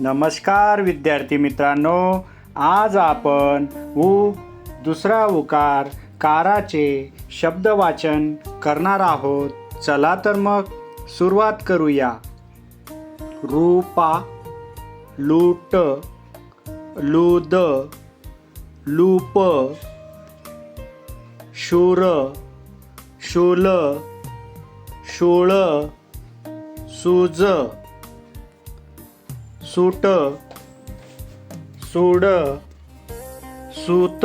नमस्कार विद्यार्थी मित्रांनो आज आपण उ दुसरा उकार काराचे शब्द वाचन करणार आहोत. चला तर मग सुरुवात करूया. रूपा लूट लुद लूप शूर शूल शूळ सूज. सूट सूड सूत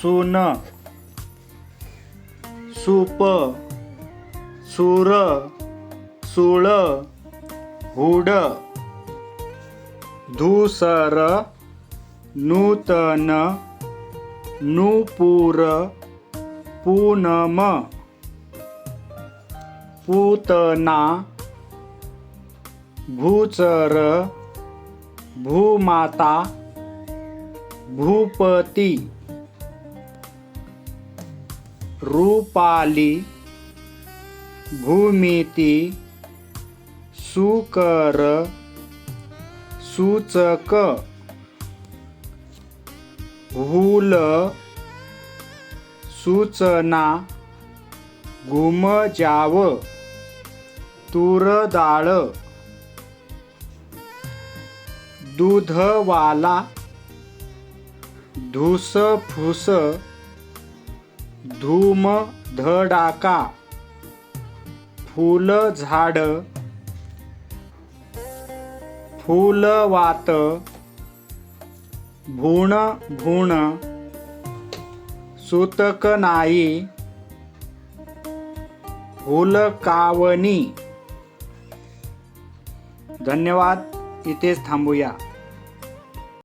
सून सूप सूर सूळ हुड धूसर नूतन नूपूर पूनम पूतना भूचर भूमाता भूपती रूपाली भूमिती सुकर सूचक हुल सूचना घुमजाव तुरडाळ दूधवाला धुसफुस धूमधडाका फुलझाड फुलवात भूण भूण सुतक नाही हुलकावणी. धन्यवाद इथेच थांबूया.